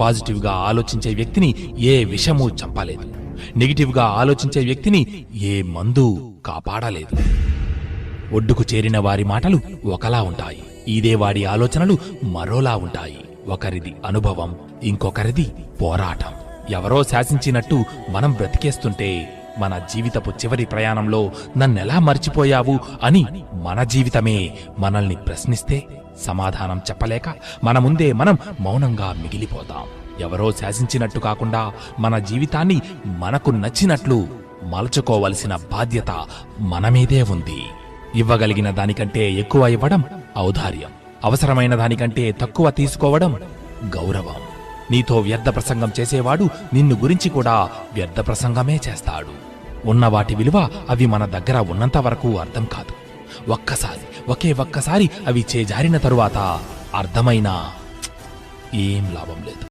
పాజిటివ్గా ఆలోచించే వ్యక్తిని ఏ విషము చంపలేదు. నెగిటివ్గా ఆలోచించే వ్యక్తిని ఏ మందు కాపాడలేదు. ఒడ్డుకు చేరిన వారి మాటలు ఒకలా ఉంటాయి. ఇదే వాడి ఆలోచనలు మరోలా ఉంటాయి. ఒకరిది అనుభవం ఇంకొకరిది పోరాటం. ఎవరో శాసించినట్టు మనం బ్రతికేస్తుంటే మన జీవితపు చివరి ప్రయాణంలో నన్నెలా మర్చిపోయావు అని మన జీవితమే మనల్ని ప్రశ్నిస్తే సమాధానం చెప్పలేక మన ముందే మనం మౌనంగా మిగిలిపోతాం. ఎవరో శాసించినట్టు కాకుండా మన జీవితాన్ని మనకు నచ్చినట్లు మలచుకోవలసిన బాధ్యత మనమీదే ఉంది. ఇవ్వగలిగిన దానికంటే ఎక్కువ ఇవ్వడం ఔదార్యం. అవసరమైన దానికంటే తక్కువ తీసుకోవడం గౌరవం. నీతో వ్యర్థ ప్రసంగం చేసేవాడు నిన్ను గురించి కూడా వ్యర్థ ప్రసంగమే చేస్తాడు. ఉన్న వాటి విలువ అవి మన దగ్గర ఉన్నంత వరకు అర్థం కాదు. ఒక్కసారి ఒకే ఒక్కసారి అవి చేజారిన తరువాత అర్థమైనా ఏం లాభం లేదు.